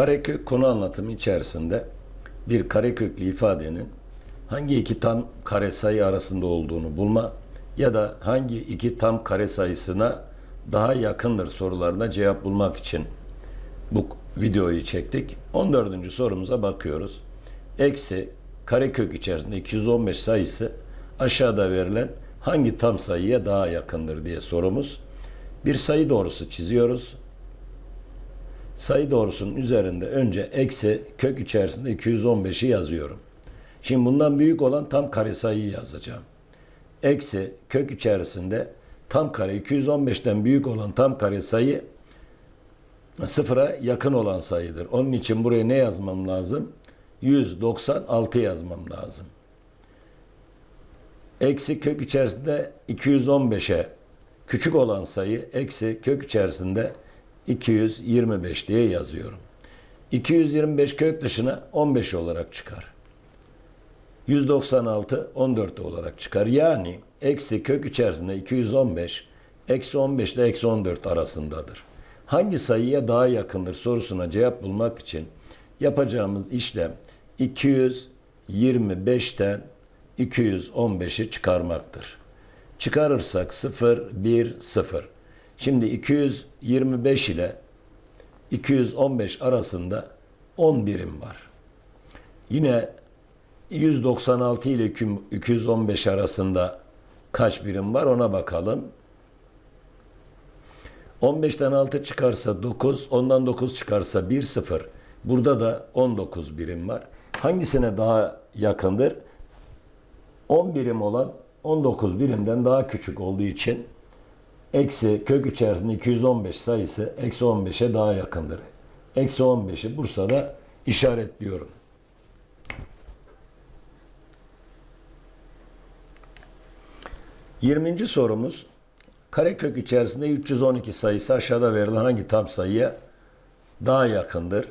Karekök konu anlatımı içerisinde bir kareköklü ifadenin hangi iki tam kare sayı arasında olduğunu bulma ya da hangi iki tam kare sayısına daha yakındır sorularına cevap bulmak için bu videoyu çektik. 14. sorumuza bakıyoruz. Eksi karekök içerisinde 215 sayısı aşağıda verilen hangi tam sayıya daha yakındır diye sorumuz. Bir sayı doğrusu çiziyoruz. Sayı doğrusunun üzerinde önce eksi kök içerisinde 215'i yazıyorum. Şimdi bundan büyük olan tam kare sayıyı yazacağım. Eksi kök içerisinde tam kare 215'ten büyük olan tam kare sayı sıfıra yakın olan sayıdır. Onun için buraya ne yazmam lazım? 196 yazmam lazım. Eksi kök içerisinde 215'e küçük olan sayı eksi kök içerisinde 225 diye yazıyorum. 225 kök dışına 15 olarak çıkar. 196 14 olarak çıkar. Yani eksi kök içerisinde 215 eksi 15 ile eksi 14 arasındadır. Hangi sayıya daha yakındır sorusuna cevap bulmak için yapacağımız işlem 225'ten 215'i çıkarmaktır. Çıkarırsak 0, 1, 0. Şimdi 225 ile 215 arasında 10 birim var. Yine 196 ile 215 arasında kaç birim var ona bakalım. 15'ten 6 çıkarsa 9, ondan 9 çıkarsa 1, 0. Burada da 19 birim var. Hangisine daha yakındır? 10 birim olan 19 birimden daha küçük olduğu için eksi kök içerisinde 215 sayısı eksi 15'e daha yakındır. Eksi 15'i Bursa'da işaretliyorum. Yirminci sorumuz karekök içerisinde 312 sayısı aşağıda verilen hangi tam sayıya daha yakındır?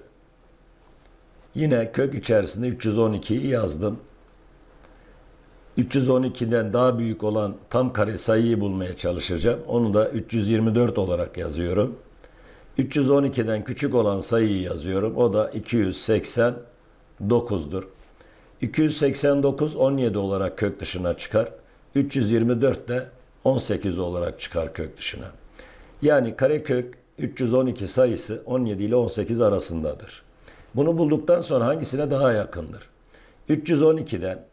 Yine kök içerisinde 312'yi yazdım. 312'den daha büyük olan tam kare sayıyı bulmaya çalışacağım. Onu da 324 olarak yazıyorum. 312'den küçük olan sayıyı yazıyorum. O da 289'dur. 289 17 olarak kök dışına çıkar. 324 de 18 olarak çıkar kök dışına. Yani karekök 312 sayısı 17 ile 18 arasındadır. Bunu bulduktan sonra hangisine daha yakındır? 312'den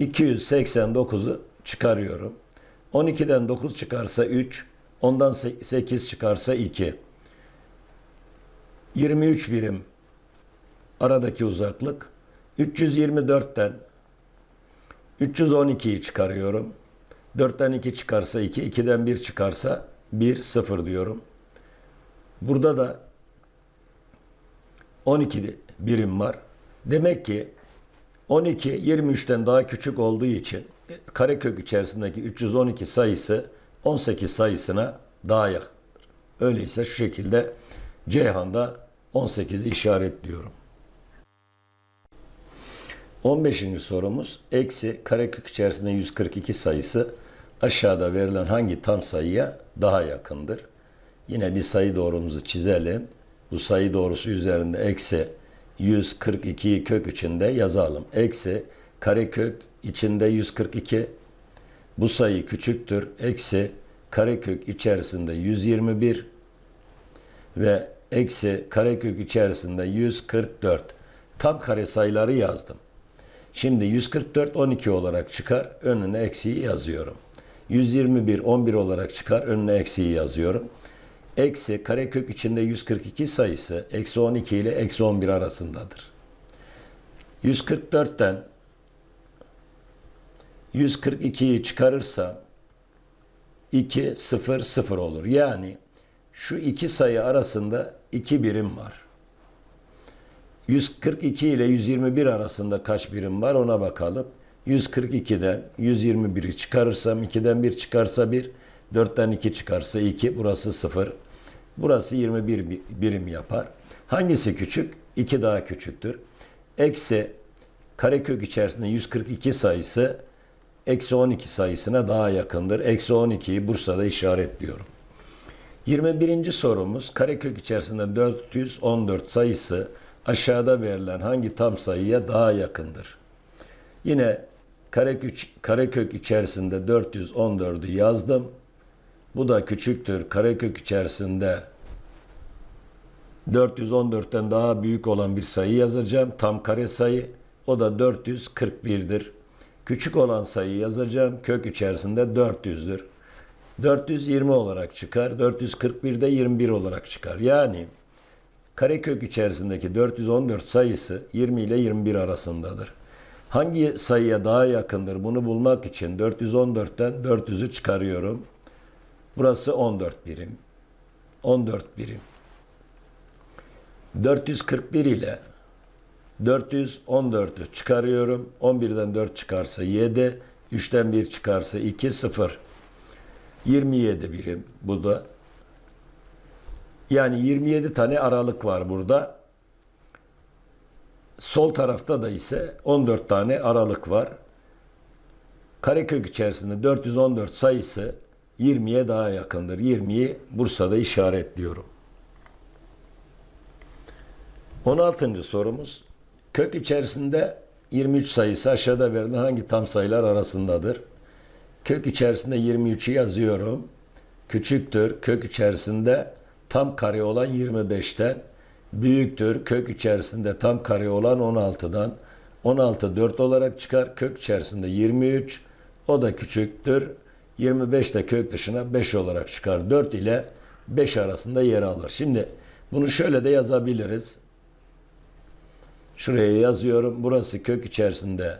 289'u çıkarıyorum. 12'den 9 çıkarsa 3, ondan 8 çıkarsa 2. 23 birim aradaki uzaklık. 324'ten 312'yi çıkarıyorum. 4'ten 2 çıkarsa 2, 2'den 1 çıkarsa 1, 0 diyorum. Burada da 12 birim var. Demek ki 12 23'ten daha küçük olduğu için karekök içerisindeki 312 sayısı 18 sayısına daha yakındır. Öyleyse şu şekilde Ceyhan'da 18'i işaretliyorum. 15. sorumuz eksi karekök içerisinde 142 sayısı aşağıda verilen hangi tam sayıya daha yakındır? Yine bir sayı doğrumuzu çizelim. Bu sayı doğrusu üzerinde eksi 142'yi kök içinde yazalım. Eksi karekök içinde 142. Bu sayı küçüktür. Eksi karekök içerisinde 121 ve eksi karekök içerisinde 144. Tam kare sayıları yazdım. Şimdi 144 12 olarak çıkar. Önüne eksiği yazıyorum. 121 11 olarak çıkar. Önüne eksiği yazıyorum eksi karekök içinde 142 sayısı eksi 12 ile eksi 11 arasındadır. 144'ten 142'yi çıkarırsa 2 0 0 olur. Yani şu iki sayı arasında iki birim var. 142 ile 121 arasında kaç birim var ona bakalım. 142'den 121'i çıkarırsam 2'den 1 çıkarsa 1, 4'ten 2 çıkarsa 2, burası 0. Burası 21 birim yapar. Hangisi küçük? 2 daha küçüktür. Eksi karekök içerisinde 142 sayısı eksi 12 sayısına daha yakındır. Eksi 12'yi Bursa'da işaretliyorum. 21. sorumuz karekök içerisinde 414 sayısı aşağıda verilen hangi tam sayıya daha yakındır? Yine karekök, karekök içerisinde 414'ü yazdım. Bu da küçüktür. Karekök içerisinde 414'ten daha büyük olan bir sayı yazacağım. Tam kare sayı. O da 441'dir. Küçük olan sayıyı yazacağım. Kök içerisinde 400'dür. 420 olarak çıkar. 441 de 21 olarak çıkar. Yani karekök içerisindeki 414 sayısı 20 ile 21 arasındadır. Hangi sayıya daha yakındır bunu bulmak için 414'ten 400'ü çıkarıyorum. Burası 14 birim. 14 birim. 441 ile 414'ü çıkarıyorum. 11'den 4 çıkarsa 7, 3'ten 1 çıkarsa 2, 0. 27 birim bu da. Yani 27 tane aralık var burada. Sol tarafta da ise 14 tane aralık var. Karekök içerisinde 414 sayısı 20'ye daha yakındır. 20'yi Bursa'da işaretliyorum. 16. sorumuz. Kök içerisinde 23 sayısı aşağıda verilen hangi tam sayılar arasındadır? Kök içerisinde 23'ü yazıyorum. Küçüktür kök içerisinde tam kare olan 25'ten. Büyüktür kök içerisinde tam kare olan 16'dan. 16 4 olarak çıkar. Kök içerisinde 23. O da küçüktür. 25 de kök dışına 5 olarak çıkar. 4 ile 5 arasında yer alır. Şimdi bunu şöyle de yazabiliriz. Şuraya yazıyorum. Burası kök içerisinde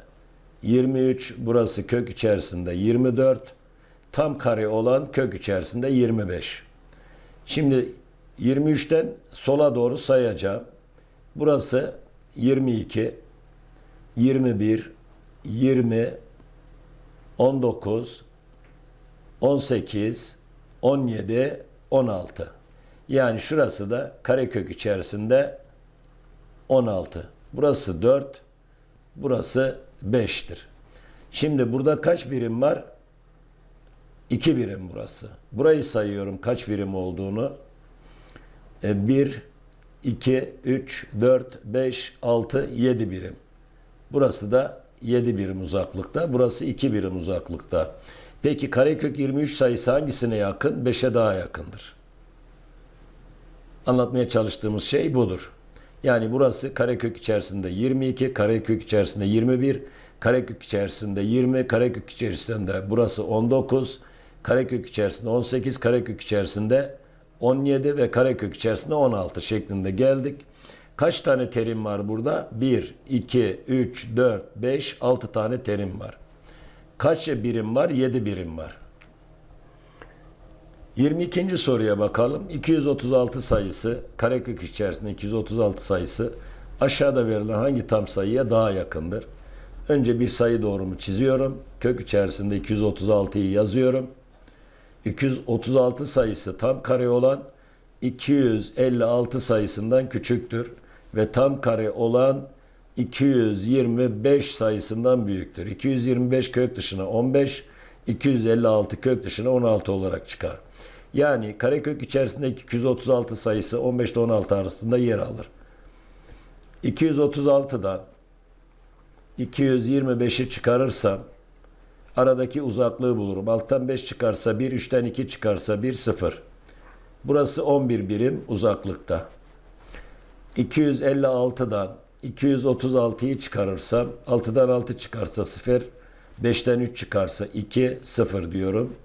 23, burası kök içerisinde 24, tam kare olan kök içerisinde 25. Şimdi 23'ten sola doğru sayacağım. Burası 22, 21, 20, 19, 18, 17, 16. Yani şurası da karekök içerisinde 16. Burası 4, burası 5'tir. Şimdi burada kaç birim var? 2 birim burası. Burayı sayıyorum kaç birim olduğunu. 1, 2, 3, 4, 5, 6, 7 birim. Burası da 7 birim uzaklıkta. Burası 2 birim uzaklıkta. Peki karekök 23 sayısı hangisine yakın? 5'e daha yakındır. Anlatmaya çalıştığımız şey budur. Yani burası karekök içerisinde 22, karekök içerisinde 21, karekök içerisinde 20, karekök içerisinde burası 19, karekök içerisinde 18, karekök içerisinde 17 ve karekök içerisinde 16 şeklinde geldik. Kaç tane terim var burada? 1, 2, 3, 4, 5, 6 tane terim var. Kaç birim var? 7 birim var. 22. soruya bakalım. 236 sayısı, karekök içerisinde 236 sayısı aşağıda verilen hangi tam sayıya daha yakındır? Önce bir sayı doğrumu çiziyorum. Kök içerisinde 236'yı yazıyorum. 236 sayısı tam kare olan 256 sayısından küçüktür ve tam kare olan 225 sayısından büyüktür. 225 kök dışına 15, 256 kök dışına 16 olarak çıkar. Yani karekök içerisindeki 236 sayısı 15 ile 16 arasında yer alır. 236'dan 225'i çıkarırsam aradaki uzaklığı bulurum. Alttan 5 çıkarsa 1, 3'ten 2 çıkarsa 1, 0. Burası 11 birim uzaklıkta. 256'dan 236'yı çıkarırsam 6'dan 6 çıkarsa 0, 5'ten 3 çıkarsa 2, 0 diyorum.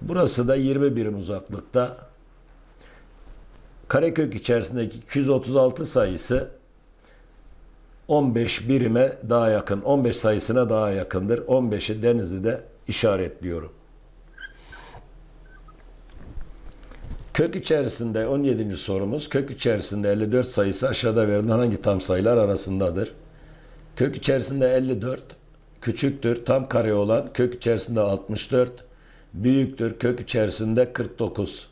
Burası da 20 birim uzaklıkta. Karekök içerisindeki 236 sayısı 15 birime daha yakın, 15 sayısına daha yakındır. 15'i Denizli'de işaretliyorum. Kök içerisinde 17. sorumuz kök içerisinde 54 sayısı aşağıda verilen hangi tam sayılar arasındadır? Kök içerisinde 54 küçüktür tam kare olan kök içerisinde 64 büyüktür kök içerisinde 49.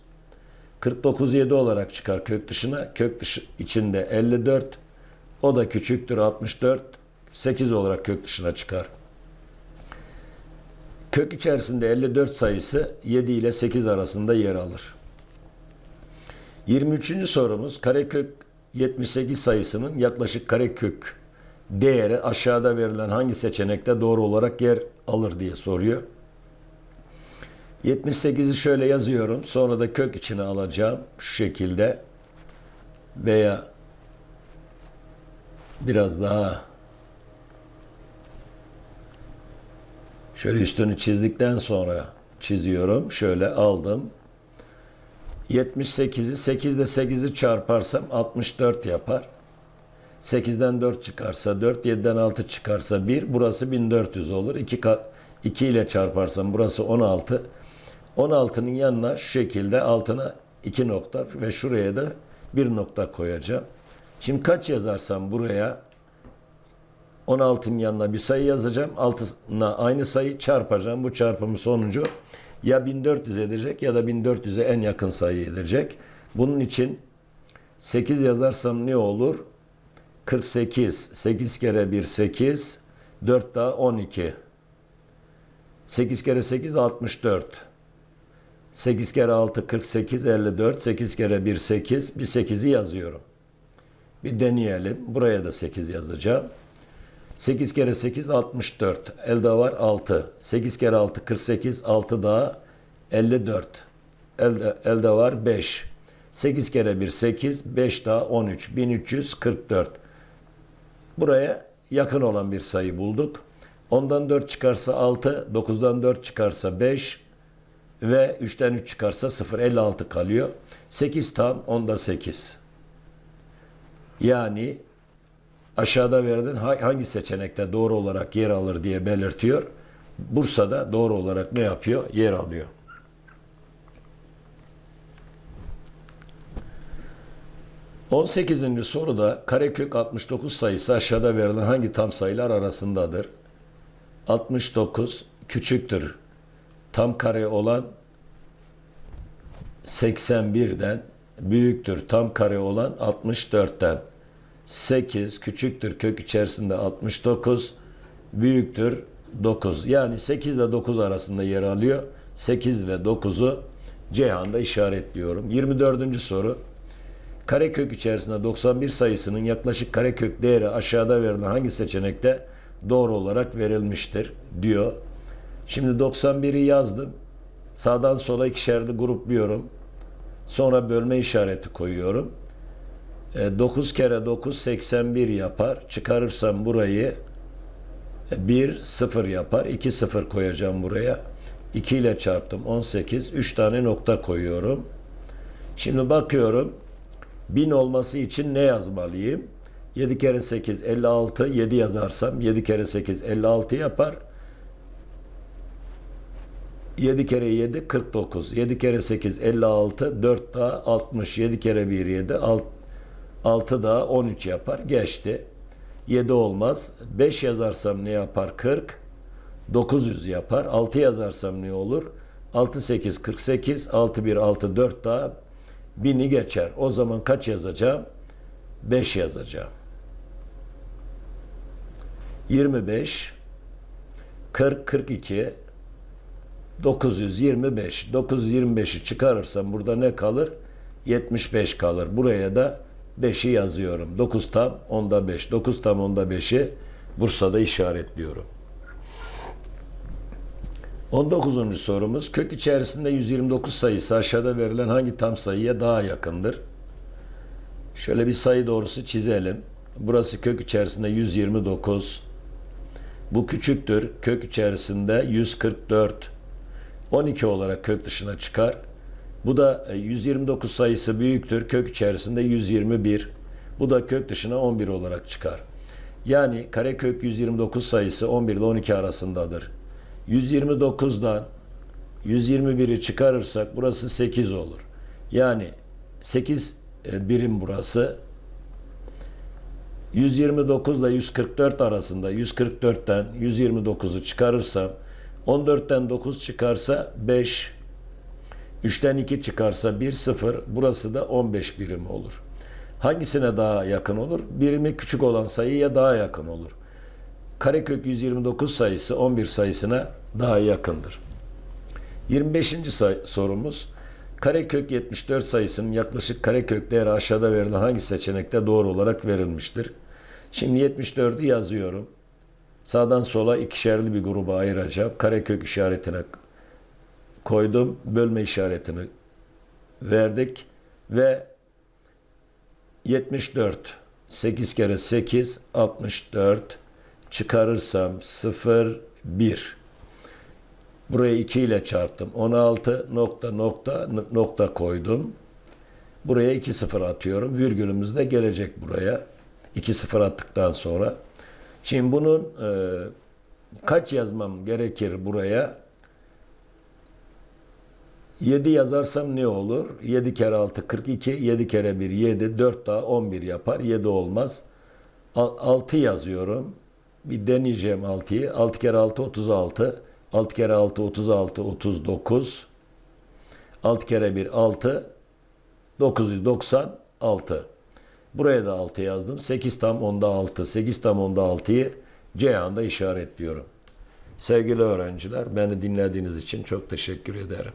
49 7 olarak çıkar kök dışına. Kök dışı içinde 54. O da küçüktür 64. 8 olarak kök dışına çıkar. Kök içerisinde 54 sayısı 7 ile 8 arasında yer alır. 23. sorumuz karekök 78 sayısının yaklaşık karekök değeri aşağıda verilen hangi seçenekte doğru olarak yer alır diye soruyor. 78'i şöyle yazıyorum. Sonra da kök içine alacağım. Şu şekilde. Veya biraz daha şöyle üstünü çizdikten sonra çiziyorum. Şöyle aldım. 78'i 8 ile 8'i çarparsam 64 yapar. 8'den 4 çıkarsa 4, 7'den 6 çıkarsa 1. Burası 1400 olur. 2 kat 2 ile çarparsam burası 16. 16'nın yanına şu şekilde altına 2 nokta ve şuraya da 1 nokta koyacağım. Şimdi kaç yazarsam buraya 16'nın yanına bir sayı yazacağım. Altına aynı sayı çarpacağım. Bu çarpımın sonucu ya 1400 edecek ya da 1400'e en yakın sayı edecek. Bunun için 8 yazarsam ne olur? 48. 8 kere 1 8. 4 daha 12. 8 kere 8 64. 8 kere 6 48 54. 8 kere 1 8. Bir 8'i yazıyorum. Bir deneyelim. Buraya da 8 yazacağım. 8 kere 8 64. Elde var 6. 8 kere 6 48. 6 daha 54. Elde, elde var 5. 8 kere 1 8. 5 daha 13. 1344. Buraya yakın olan bir sayı bulduk. Ondan 4 çıkarsa 6. 9'dan 4 çıkarsa 5. Ve 3'ten 3 çıkarsa 0. 56 kalıyor. 8 tam onda 8. Yani aşağıda verilen hangi seçenekte doğru olarak yer alır diye belirtiyor. Bursa'da doğru olarak ne yapıyor? Yer alıyor. On sekizinci soruda karekök 69 sayısı aşağıda verilen hangi tam sayılar arasındadır? 69 küçüktür. Tam kare olan 81'den büyüktür. Tam kare olan 64'ten. 8 küçüktür kök içerisinde 69 büyüktür 9. Yani 8 ile 9 arasında yer alıyor. 8 ve 9'u Ceyhan'da işaretliyorum. 24. soru. Karekök içerisinde 91 sayısının yaklaşık karekök değeri aşağıda verilen hangi seçenekte doğru olarak verilmiştir diyor. Şimdi 91'i yazdım. Sağdan sola ikişerli grupluyorum. Sonra bölme işareti koyuyorum. 9 kere 9 81 yapar. Çıkarırsam burayı 1 0 yapar. 2 0 koyacağım buraya. 2 ile çarptım 18. 3 tane nokta koyuyorum. Şimdi bakıyorum. 1000 olması için ne yazmalıyım? 7 kere 8 56. 7 yazarsam 7 kere 8 56 yapar. 7 kere 7 49. 7 kere 8 56. 4 daha 60. 7 kere 1 7 6 6 daha 13 yapar. Geçti. 7 olmaz. 5 yazarsam ne yapar? 40. 900 yapar. 6 yazarsam ne olur? 6 8 48. 6 1 6 4 daha 1000'i geçer. O zaman kaç yazacağım? 5 yazacağım. 25 40 42 925 925'i çıkarırsam burada ne kalır? 75 kalır. Buraya da 5'i yazıyorum. 9 tam onda 5. 9 tam onda 5'i Bursa'da işaretliyorum. 19. sorumuz kök içerisinde 129 sayısı aşağıda verilen hangi tam sayıya daha yakındır? Şöyle bir sayı doğrusu çizelim. Burası kök içerisinde 129. Bu küçüktür. Kök içerisinde 144. 12 olarak kök dışına çıkar. Bu da 129 sayısı büyüktür. Kök içerisinde 121. Bu da kök dışına 11 olarak çıkar. Yani karekök 129 sayısı 11 ile 12 arasındadır. 129'dan 121'i çıkarırsak burası 8 olur. Yani 8 birim burası. 129 ile 144 arasında 144'ten 129'u çıkarırsam 14'ten 9 çıkarsa 5 3'ten 2 çıkarsa 1 0 burası da 15 birim olur. Hangisine daha yakın olur? Birimi küçük olan sayıya daha yakın olur. Karekök 129 sayısı 11 sayısına daha yakındır. 25. Say- sorumuz Karekök 74 sayısının yaklaşık karekök değeri aşağıda verilen hangi seçenekte doğru olarak verilmiştir? Şimdi 74'ü yazıyorum. Sağdan sola ikişerli bir gruba ayıracağım. Karekök işaretine koydum. Bölme işaretini verdik ve 74 8 kere 8 64 çıkarırsam 0 1 Burayı 2 ile çarptım. 16 nokta nokta nokta koydum. Buraya 2 sıfır atıyorum. Virgülümüz de gelecek buraya. 2 sıfır attıktan sonra. Şimdi bunun e, kaç yazmam gerekir buraya? 7 yazarsam ne olur? 7 kere 6 42, 7 kere 1 7, 4 daha 11 yapar. 7 olmaz. 6 yazıyorum. Bir deneyeceğim 6'yı. 6 kere 6 36. 6 kere 6 36 39. 6 kere 1 6 996. Buraya da 6 yazdım. 8 tam onda 6. 8 tam onda 6'yı Ceyhan'da işaretliyorum. Sevgili öğrenciler, beni dinlediğiniz için çok teşekkür ederim.